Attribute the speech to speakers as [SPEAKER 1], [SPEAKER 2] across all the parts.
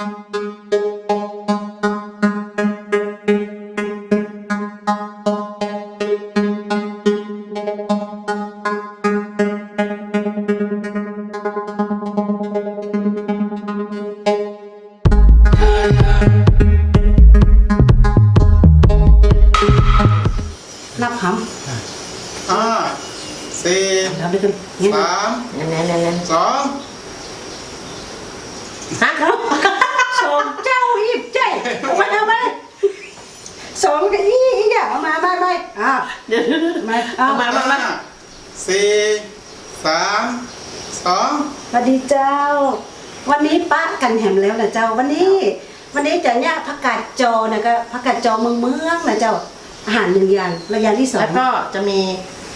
[SPEAKER 1] นับห
[SPEAKER 2] ห้าสี่ำ
[SPEAKER 1] ทำด้วยกันเงี้ย
[SPEAKER 2] สาม
[SPEAKER 3] นั่นนั่นนั่นนั่น
[SPEAKER 2] สอง
[SPEAKER 3] ฮะ
[SPEAKER 1] สองเจ้าอีบใจเอามาเอามาส องกับอีอีอย่างเอามาไม่ไม่อ่า
[SPEAKER 3] เดี๋ยวเดี๋ยวเดี๋ยว
[SPEAKER 1] มาเอา
[SPEAKER 3] มามามา
[SPEAKER 2] สี่สามสอง
[SPEAKER 1] สวัสดีเจ้า วันนี้ป้ากันแหมแล้วนะเจ้าวันนี้ วันนี้จะเนี่ยผักกาดจอนะก็ผักกาดจอเมืองเมืองนะเจ้าอาหารหนึ่งอย่างระยะที่สอง
[SPEAKER 3] แล้วก็จะมี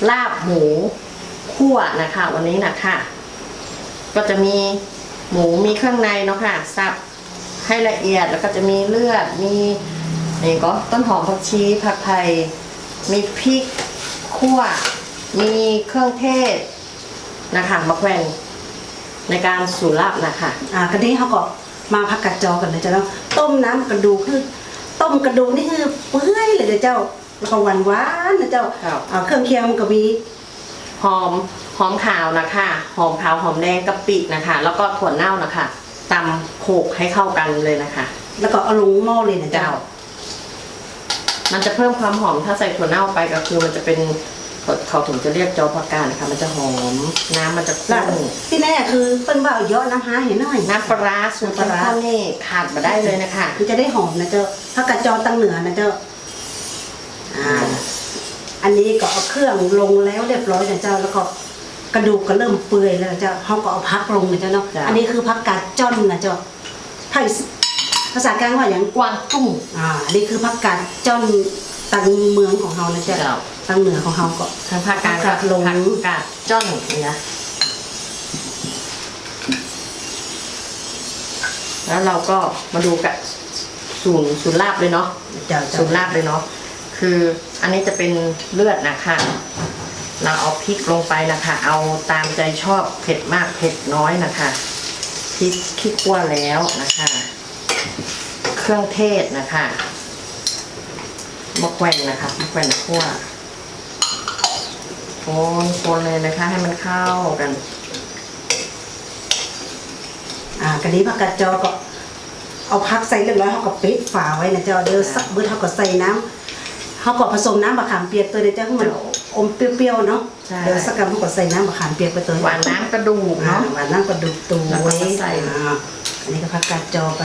[SPEAKER 3] ลาบหมูคั่วนะคะ วันนี้นะคะก็จะมีหมูมีเครื่องในเนาะค่ะสับให้ละเอียดแล้วก็จะมีเลือดมี นี่ก็ต้นหอมผักชีผักไทย มีพริกคั่ว มีเครื่องเทศนะคะมะแขวนในการสูลาบนะคะ
[SPEAKER 1] อ่าคันนี้เขาก็มาผักกาดจอกันนะเจ้าเนาะต้มน้ำกระดูกคือ ต้มกระดูกนี่คือเปื่อยเลยนะเจ้าแล้วก็หวานหวานๆนะเจ้า
[SPEAKER 3] ครับ
[SPEAKER 1] อ่าเครื่องเคียงมันก็มี
[SPEAKER 3] หอมหอมขาวนะคะหอมขาวหอมแดงกะปินะคะ แล้วก็ถั่วเน่านะคะตำโขลกให้เข้ากันเลยนะคะ
[SPEAKER 1] แล้วก็เอาลงหม้อเลยนะเจ้า
[SPEAKER 3] เจ้า มันจะเพิ่มความหอมถ้าใส่ถั่วเน่าไปก็คือมันจะเป็นเขาเขาถึงจะเรียกจอผักกาดนะคะมันจะหอมน้ำมันจะ
[SPEAKER 1] แล้ว
[SPEAKER 3] ข้น
[SPEAKER 1] ที่แน่คือเปิ้นว่าเอาเยอะน้ำหาเห็นหน่อย
[SPEAKER 3] น้ำปลาร้าสูตร
[SPEAKER 1] น้ำปลาร้า
[SPEAKER 3] เข้มข้นนี่ขาดมาได้เลยนะคะ
[SPEAKER 1] มันจะได้หอมนะเจ้าผักกาดจอตังเหนือนะเจ้าอ่า อันนี้ก็เอาเครื่องลงแล้วเรียบร้อยนะเจ้าแล้วก็กระดูกก็เริ่มเปื่อยแล้วนะเจ้าเขาก็เอาพักลงนะเจ้าเนาะ
[SPEAKER 3] จ้ะ
[SPEAKER 1] อันนี้คือผักกาดจ้อนนะเจ้าภาษา ภาษากลางว่าอย่าง
[SPEAKER 3] กวางตุ้ง
[SPEAKER 1] อ่าอันนี้คือผักกาดจ้อนตังเมืองของเรานะเจ้า
[SPEAKER 3] เจ้า
[SPEAKER 1] ตังเหนือของเราก็
[SPEAKER 3] ทางภาคกลาง
[SPEAKER 1] ผักกาดลง
[SPEAKER 3] ผักกาดจ้อนนี่นะแล้วเราก็มาดูกับศูนย์ศูนย์ลาบเลยเนาะ
[SPEAKER 1] เจ้าเจ้า
[SPEAKER 3] สูตรลาบเลยเนาะ คืออันนี้จะเป็นเลือดนะคะ เราเอาพริกลงไปนะคะ เอาตามใจชอบเผ็ดมากเผ็ดน้อยนะคะ พริกขี้คั่วแล้วนะคะ เครื่องเทศนะคะมะแขวนนะคะมะแขวนคั่วคนคนเลยนะคะ ให้มันเข้ากัน
[SPEAKER 1] อ่ากะนี้ผักกาดจอก็ เอาพักใส่เรียบร้อยเขาก็ปิดฝาไว้นะเจ้าเดี๋ยวสักเบิดเขาก็ใส่น้ำเขาก็ผสมน้ำมะขามเปียกตัวเดียวเจ้าให้มันอมเปรี้ยวๆเนาะ
[SPEAKER 3] ใช่
[SPEAKER 1] เดี๋ยวสักกำเขาก็ใส่น้ำมะขามเปียกไปตัว
[SPEAKER 3] หวานน้ำกระดูก
[SPEAKER 1] อ่า
[SPEAKER 3] เนาะ
[SPEAKER 1] หวานน้ำกระดูกตู
[SPEAKER 3] แล้วก็
[SPEAKER 1] ไว้
[SPEAKER 3] ใส่
[SPEAKER 1] อ่าอันนี้ก็ผักกาดจอไป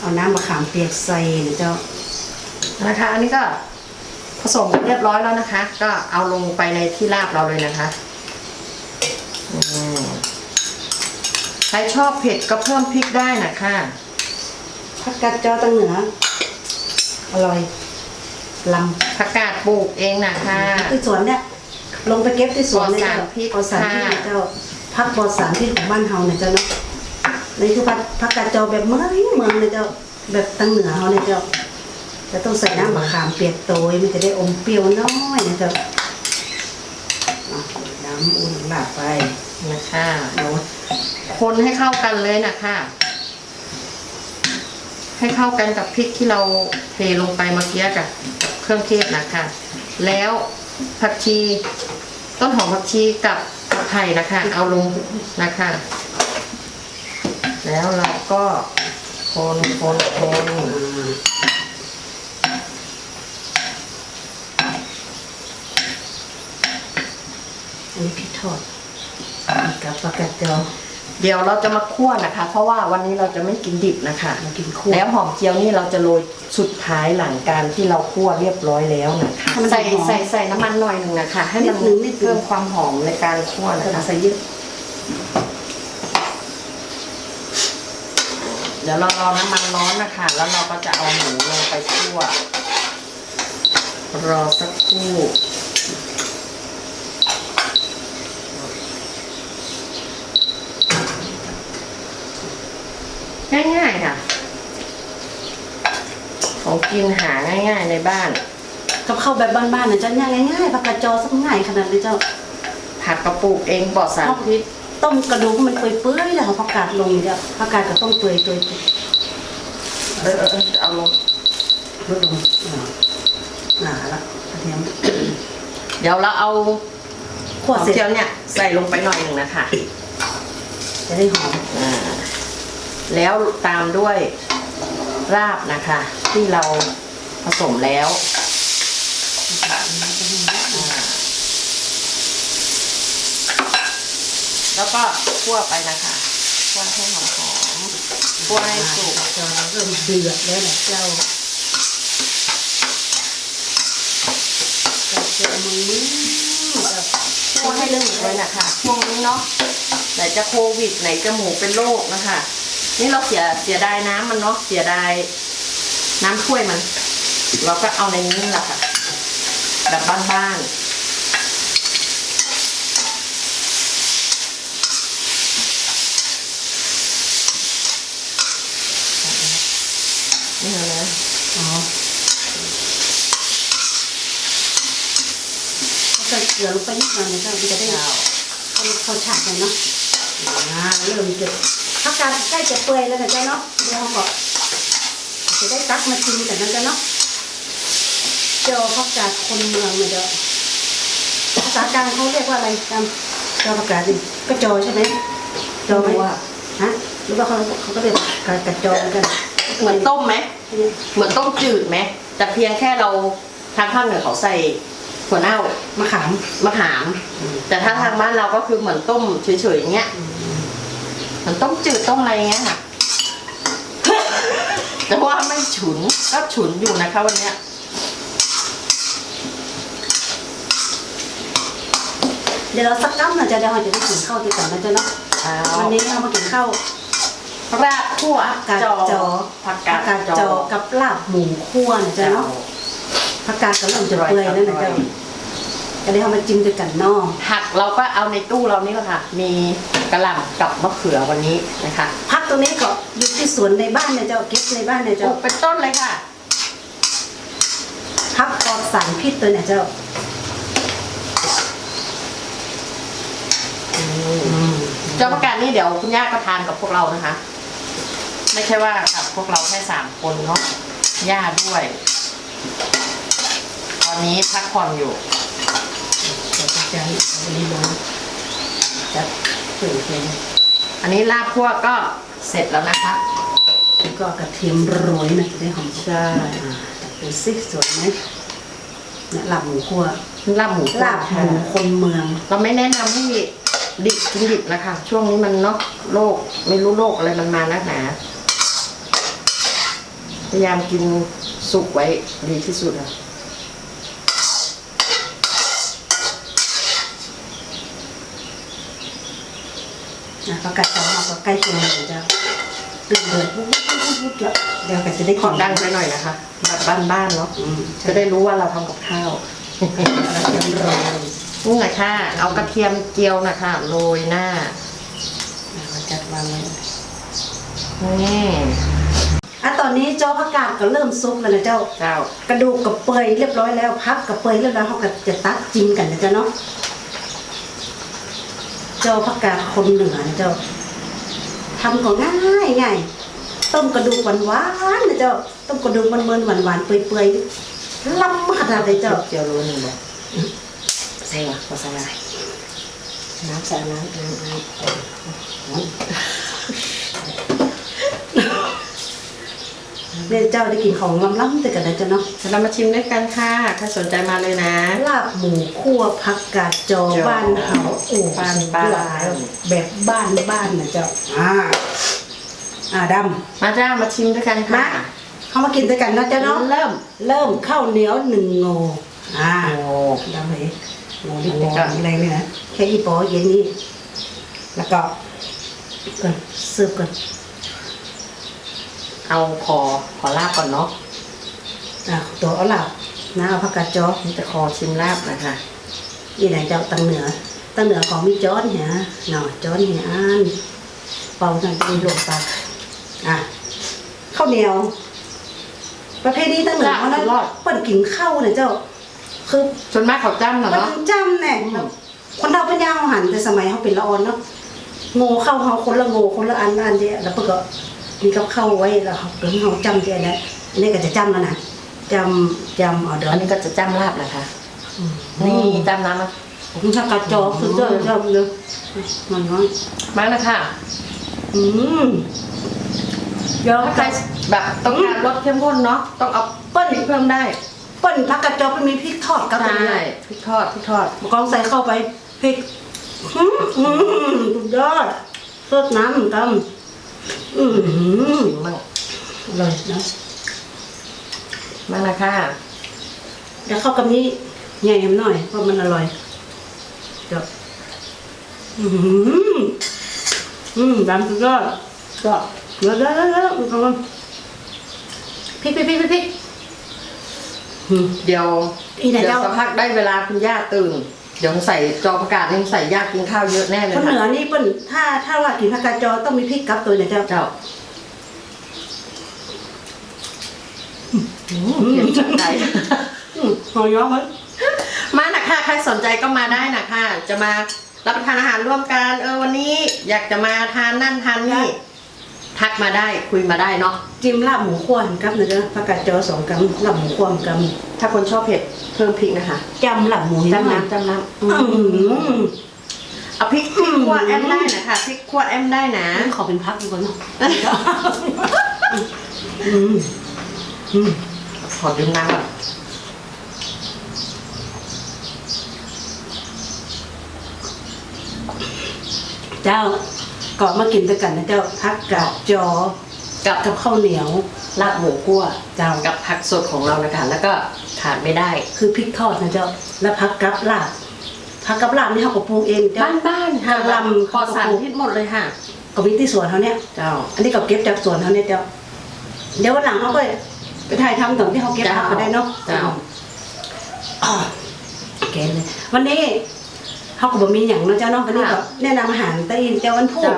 [SPEAKER 1] เอาน้ำมะขามเปียกใส่นะเจ้า
[SPEAKER 3] นะคะ อันนี้ก็ผสมเรียบร้อยแล้วนะคะ ก็เอาลงไปในที่ราบเราเลยนะคะอืมใครชอบเผ็ดก็เพิ่มพริกได้นะคะ
[SPEAKER 1] ผักกาดจอตังเหนือ อร่อยล
[SPEAKER 3] ผักกาดปลูกเองนะคะำ
[SPEAKER 1] ที่สวนเนี่ยลงไปเก็บที่สวนเนี่ย
[SPEAKER 3] ปลอดสารพิษ
[SPEAKER 1] ปลอดสารพิษ
[SPEAKER 3] ค่ะ
[SPEAKER 1] นะเจ้าผักปลอดสารพิษของบ้านเฮาเนี่ยเจ้าเนาะ นี่คือผักผักกาดจอแบบเมืองเมืองเนี่ยเจ้าแบบตังเหนือเฮาเนี่ยเจ้าจะต้องใส่น้ำมะขามเปียกโตยมันจะได้อมเปรี้ยวน้อยนะเจ้าอะน้ำอุ่นลาดไป
[SPEAKER 3] นะคะ
[SPEAKER 1] เอา
[SPEAKER 3] คนให้เข้ากันเลยนะคะให้เข้ากันกับพริกที่เราเทลงไปเมื่อกี้กับกับเครื่องเทศนะคะ แล้วผักชีต้นหอมผักชีกับผักไทยนะคะ เอาลงนะคะ แล้วเราก็คนคนคน
[SPEAKER 1] อันนี้พริกทอดกับผักกาดจอ
[SPEAKER 3] เดี๋ยวเราจะมาคั่วนะคะ เพราะว่าวันนี้เราจะไม่กินดิบนะคะ
[SPEAKER 1] มากินคั่ว
[SPEAKER 3] แล้วหอมเจียวนี่เราจะโรยสุดท้ายหลังการที่เราคั่วเรียบร้อยแล้วนะคะ
[SPEAKER 1] ให้มัน
[SPEAKER 3] ใส่
[SPEAKER 1] หอม
[SPEAKER 3] ใส่ใส่น้ำมันหน่อยหนึ่งนะคะ ให้มัน
[SPEAKER 1] นิดนึงนิดนึง
[SPEAKER 3] เพิ่มความหอมในการคั่วนะ
[SPEAKER 1] จะ
[SPEAKER 3] คะ
[SPEAKER 1] ใส่เยอะ
[SPEAKER 3] เดี๋ยวเรารอน้ำมันร้อนนะคะ แล้วเราก็จะเอาหมูลงไปคั่ว รอสักครู่ ง่ายๆค่ะ ของกินหาง่ายๆในบ้าน
[SPEAKER 1] กับข้าวแบบบ้านๆนะเจ้าง่ายง่ายๆผักกาดจอสักง่ายขนาดนี้เจ้า
[SPEAKER 3] ผักกระปุกเองปลอดสารพิษ
[SPEAKER 1] ต้มกระดูกให้มันเปื่อยๆแล้วเอาผักกาดลงเจ้าผักกาดก็ต้องเปื่อยๆ
[SPEAKER 3] เออเออเออเอาลง
[SPEAKER 1] ลดลงอ่าหนาละกระเทียม
[SPEAKER 3] เดี๋ยวเราเอา
[SPEAKER 1] คั่ว
[SPEAKER 3] หอม
[SPEAKER 1] เสร็จ
[SPEAKER 3] เจียวเนี่ยใส่ลงไปหน่อยหนึ่งนะคะ
[SPEAKER 1] จะได้หอม
[SPEAKER 3] อ่าแล้วตามด้วยราบนะคะ ที่เราผสมแล้วอ่า แล้วก็คั่วไปนะคะคั่วให้หอมๆคั่วให้สุก
[SPEAKER 1] จอเริ่มเดือดแล้วนะเจ้าจะเจอมือนี้แบบ
[SPEAKER 3] คั่วให้เรื่องเลยนะคะช่วงนี้เนาะไหนจะโควิดไหนจะหมูเป็นโรคนะคะ นี่เราเสียเสียดายน้ำมันเนาะเสียดายน้ำถ้วยมัน เราก็เอาในนี้แหละค่ะแบบบ้านๆ นี่เลย
[SPEAKER 1] อ๋อเขาใส่เกลือลงไปนิดหน่อยนะเจ้ามันจะได้
[SPEAKER 3] เจ้า
[SPEAKER 1] เขาเขาฉาดเลยเนาะอ่าเริ่มจะพักการใกล้จะเปื่อยแล้วนะเจ้าเนาะเดี๋ยวเขาก็จะได้ตักมาชิมกันนะเจ้าเนาะเจ้าพักกาดคนเมืองเนี่ยเจ้าภาษากลางเขาเรียกว่าอะไรจำเจ้าพักกาดนี่กระจอใช่ไหมจอไหม
[SPEAKER 3] ว่า
[SPEAKER 1] ฮะหรือว่าเขาเขาก็เรียกกระกระจอเหมือนกัน
[SPEAKER 3] เหมือนต้มไหมเหมือนต้มจืดไหมแต่เพียงแค่เราทางภาคเหนือเขาใส่ถั่วเน่ามะ
[SPEAKER 1] ขาม
[SPEAKER 3] มะขาม แต่ถ้าทางบ้านเราก็คือเหมือนต้มเฉยๆอย่างเงี้ยเหมือนต้มจืดต้มอะไรเงี้ยค่ะ แต่ว่าไม่ฉุนก็ฉุนอยู่นะคะวันเนี้ย
[SPEAKER 1] เดี๋ยวเราสักกั๊นะเจ้าเดี๋ยวเราจะได้กินข้าวด้วยกันนะเจ้าเนาะ
[SPEAKER 3] เอา
[SPEAKER 1] วันนี้เรามากินข้าว
[SPEAKER 3] ราก ขั่ว
[SPEAKER 1] ผักกาดจอ
[SPEAKER 3] ผัก
[SPEAKER 1] ผั
[SPEAKER 3] กากด
[SPEAKER 1] กาด
[SPEAKER 3] จ
[SPEAKER 1] จ
[SPEAKER 3] อ
[SPEAKER 1] อกับลาบหมูคั่วนะเจ้าเนาะผักกาดกับเริ่มจะเปื่อยแล้วนะเจ้าก็ได้เอามาจิ้มด้วยกันเนอก
[SPEAKER 3] ผักเราก็เอาในตู้เรานี่แหละค่ะ มีกระหล่ำกับมะเขือวันนี้นะคะ
[SPEAKER 1] ผักตรงนี้ก็อยู่ที่สวนในบ้านเนี่ยเจ้าเก็บในบ้านเนี่ย
[SPEAKER 3] ปลู
[SPEAKER 1] เจ้าก
[SPEAKER 3] เป็นต้นเลยค่ะ
[SPEAKER 1] ผักปลอดสารพิษตัวเนี่ยเจ้า
[SPEAKER 3] เจ้าประกาศนี่เดี๋ยวคุณย่าก็ทานกับพวกเรานะคะ ไม่ใช่ว่ากับพวกเราแค่สามคนเนาะย่าด้วย ตอนนี้พักผ่อนอยู่
[SPEAKER 1] เดี๋ยวจะจะวันนี้ลงจะเปื่อยเลย
[SPEAKER 3] อันนี้ลาบพวกก็เสร็จแล้วนะคะ
[SPEAKER 1] แล้วก็กระเทียมโรยหน่อยจะได้หอม
[SPEAKER 3] ใช่
[SPEAKER 1] อ่าดูสิสวยไหมเนี่ยลาบหมูคั่ว
[SPEAKER 3] ลาบหมู
[SPEAKER 1] ลาบหมูคนเมือง
[SPEAKER 3] เราไม่แนะนำให้ดิบกินดิบนะคะ ช่วงนี้มันเนาะโรคไม่รู้โรคอะไรมันมานักหนา พยายามกินสุกไว้ดีที่สุดอะ
[SPEAKER 1] นะประกาศจะมาก็ใกล้ตัวเลยเจ้าเดือดเดือดปุ๊บปุ๊บปุ๊บปุ๊บแล้วเดี๋ยวก็จะได้
[SPEAKER 3] ข
[SPEAKER 1] กิ
[SPEAKER 3] อนดังไปหน่อยนะคะแบบบ้านๆเนาะ
[SPEAKER 1] อืม
[SPEAKER 3] จะได้รู้ว่าเราทำกับข้าว
[SPEAKER 1] กระเทียมโรย
[SPEAKER 3] นี่ไงค่ะ เอากระเทียมเจียวนะคะโรยหน้า
[SPEAKER 1] อะเราจัดวางไว้
[SPEAKER 3] นี่
[SPEAKER 1] อะตอนนี้เจ้าผักกาดก็เริ่มซุกแล้วนะเจ้า
[SPEAKER 3] เจ้า ก
[SPEAKER 1] ระดูกกับเปื่อยเรียบร้อยแล้วพักกับเปื่อยเรียบร้อยเขาก็จะตักจิ้มกันนะเจ้าเนาะ เจ้าผักกาดคนเหนือนะเจ้าทำก็ง่ายง่ายต้มกระดูกหวานหวานๆนะเจ้า ต้มกระดูกมันเมินหวานหวานๆเปื่อยเปื่อยๆล้ำมากขนาดเลยเจ้า
[SPEAKER 3] เจียวรู้หนึ่งบอกใส่หรอพอใส่อะไรน้ำใส่น้ำน้ำน้ำ
[SPEAKER 1] เนี่ยเจ้าได้กินของล้ำๆแต่กันนะเจ้าเนาะ
[SPEAKER 3] เดี๋ยวเรามาชิมด้วยกันค่ะ ถ้าสนใจมาเลยนะ
[SPEAKER 1] ลาบหมูคั่วผักกาดจอ
[SPEAKER 3] จอ
[SPEAKER 1] บ้านเฮาโอ้
[SPEAKER 3] บ้านบ้าน
[SPEAKER 1] หลายแบบบ้านบ้านนะเจ้าอ่าอ่าด
[SPEAKER 3] มาจ้ามาชิมด้วยกันำ
[SPEAKER 1] มา
[SPEAKER 3] ค่ะ
[SPEAKER 1] เข้ามากินด้วยกันนะเจ้าเนาะ
[SPEAKER 3] เริ่ม
[SPEAKER 1] เริ่มข้าวเหนียวหนึ่งโงอ่า
[SPEAKER 3] โอ้
[SPEAKER 1] ดำเลยโงดิปอ
[SPEAKER 3] อันนี้ก็
[SPEAKER 1] อะไรเลยนะแค่อีปอเย็นนี้แล้วก็ก่อนเสิร์ฟก่อน
[SPEAKER 3] เอาคอขอลาบก่อนเนาะ
[SPEAKER 1] อ่าตัวเอาหลับนะเอาผักกาดจอ
[SPEAKER 3] นี่จะคอชิมลาบนะคะ
[SPEAKER 1] ยี่ไหนเจ้าตังเหนือตังเหนือของมีจอนเนี่ยหน่อจอนเนี่ยอันเป่าหน่อยดีลงไปอะข้าวเหนียว ประเภทนี้ตังเหนือเขานะเปิดกินข้าวเนี่ยเจ้า คือ
[SPEAKER 3] ส่วนมากเขาจ้ำเหรอ
[SPEAKER 1] มัน
[SPEAKER 3] เนาะ
[SPEAKER 1] จำเนี่ยคนเราเป็นยาวหันแต่สมัยเขาเป็นละออนเนาะโง่เข้าเขาคนละโง่คนละอันอันเดียวแล้วเพิ่นก็ มีกับข้าวไว้แล้วเขาเดี๋ยวเขาจำใจแล้วอันนี้ก็จะจำแล้วนะจำจำเอาเดี๋ยว
[SPEAKER 3] อันนี้ก็จะจ้ำลาบนะคะ
[SPEAKER 1] นี่
[SPEAKER 3] นี่จ้ำน้ำมา
[SPEAKER 1] ผมถ้ากระจอกสุดยอดจำเลยมันน้อย
[SPEAKER 3] มานะคะ
[SPEAKER 1] อืมเดี๋ยว
[SPEAKER 3] ถ้าใครแบบต้องการรสเข้มข้นเนาะต้องเอาเปิ้ลเพิ่มได้
[SPEAKER 1] เปิ้ลผักกระจอกมันมีพริกทอดกับอะไร
[SPEAKER 3] ใช่พริกทอดพริกทอด
[SPEAKER 1] กองใส่เข้าไปพริกอืมอืมสุดยอดสดน้ำตำ อืม
[SPEAKER 3] ชิมมั่ง
[SPEAKER 1] อร่อยนะ
[SPEAKER 3] มานะคะ
[SPEAKER 1] เดี๋ยวเข้ากับนี้ใหญ่หน่อยเพราะมันอร่อยเดี๋ยวอืมอืมดำสุดยอดก็เดี๋ยวเดี๋ยวเดี๋ยวเดี๋ยวเอามาพริกพริกพริกพริกพริกอืม
[SPEAKER 3] เดี๋ยว
[SPEAKER 1] อีไหน
[SPEAKER 3] เดี๋ยว
[SPEAKER 1] เจ้า
[SPEAKER 3] สักพักได้เวลาคุณย่าตื่นเดี๋ ยวใส่จอประกาศยังใส่ย่ากินข้าวเยอะแน่เลย
[SPEAKER 1] คนเหนื
[SPEAKER 3] ค่ะ
[SPEAKER 1] อนี่เปิ้นถ้าถ้าว่ากินผักกาดจอต้องมีพริกกับตัวเนี่ยเจ้า
[SPEAKER 3] เจ้าอืมเผ็ดจังใจ
[SPEAKER 1] อืมหอยย้อมไว้
[SPEAKER 3] มานะคะใครสนใจก็มาได้นะคะจะมารับประทานอาหารร่วมกันเออวันนี้อยากจะมาทานนั่นทานนี่ ทักมาได้คุยมาได้เนาะ
[SPEAKER 1] จิ้มลาบหมูข้วนกับนะเจ้าผักกาดจอสองกำลาบหมูข้วนก
[SPEAKER 3] ถ้าคนชอบเผ็ดเพิ่มพริกนะคะำ
[SPEAKER 1] จำลาบหมู
[SPEAKER 3] จำ
[SPEAKER 1] น้ำ
[SPEAKER 3] น้ำจำน้ำ
[SPEAKER 1] อืม
[SPEAKER 3] เอาพริกพริกคั่วแอมได้นะคะพริกคั่วแอมได้นะ
[SPEAKER 1] ขอเป็นพักดีกว่าเนาะอืมอืม
[SPEAKER 3] ขอดื่มน้ำก่อน
[SPEAKER 1] เจ้า ก่อนมากินด้วยกันนะเจ้าผักกาดจอ
[SPEAKER 3] กับ
[SPEAKER 1] กับข้าวเหนียว
[SPEAKER 3] ลาบหมูคั่ว
[SPEAKER 1] เจ้า
[SPEAKER 3] กับผักสดของเรานะคะแล้วก็ขาดไม่ได้
[SPEAKER 1] คือพริกทอดนะเจ้าแล้วผักกับลาบผักกับลาบนี่เขาก็ปลูกเองเจ้า
[SPEAKER 3] บ้านๆค่ะ
[SPEAKER 1] ลำ
[SPEAKER 3] ปลอดสารพิษหมดเลยค่ะ
[SPEAKER 1] ก็มีที่สวนเขาเนี่ย
[SPEAKER 3] เจ้า
[SPEAKER 1] อันนี้ก็เก็บจากสวนเขาเนี่ยเจ้าเดี๋ยววันหลังเขาก็ไปถ่ายทำตรงที่เขาเก็บผักก็ได้เนาะ
[SPEAKER 3] เจ้า
[SPEAKER 1] อ่าเกณฑ์เลยวันนี้ เขาก็บอกมีอย่างเนาะเจ้าเนาะวันนี้ก็แนะนำอาหารใต้อินเจ้าวันพุธ
[SPEAKER 3] เจ้า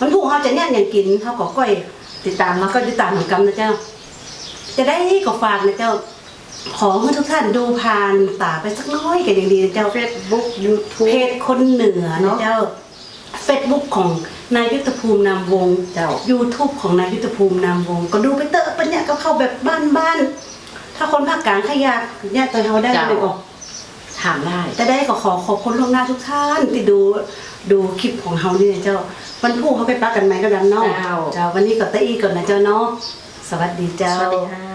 [SPEAKER 1] วันพุธเขาจะเนี่ยอย่างกินเขาก็ก้อย
[SPEAKER 3] ติดตาม
[SPEAKER 1] แล้
[SPEAKER 3] เนาะ
[SPEAKER 1] วก็ติดตามของกรรมนะเจ้า จะได้ก็ฝากนะเจ้า ขอให้ทุกท่านดูผ่านตาไปสักน้อยกันอย่างดีนะเจ้า
[SPEAKER 3] เฟซบุ๊กยูทูบ
[SPEAKER 1] เพจคนเหนือนะเจ้าเฟซบุ๊กของนายยุทธภูมินามวงศ์
[SPEAKER 3] เจ้า
[SPEAKER 1] YouTube ของนายยุทธภูมินามวงศ์ก็ดูไปเตอะปัญญาก็เข้าแบบบ้านๆถ้าคนภาคกลางขยากเนี่ยตัวเขาได้
[SPEAKER 3] เจ้า
[SPEAKER 1] เลยก็
[SPEAKER 3] ถามได้
[SPEAKER 1] จะได้ก็ขอขอบคุณล่วงหน้าทุกท่านที่ดูดูคลิปของเขานี่นะเจ้าวันพรุ่งเขาไปปักกันไหมก็ดันเนาะ
[SPEAKER 3] เจ้า
[SPEAKER 1] เจ้าวันนี้ก็ตะอีก่อนนะเจ้าเนาะสวัสดีเจ้า
[SPEAKER 3] สวัสดีค่ะ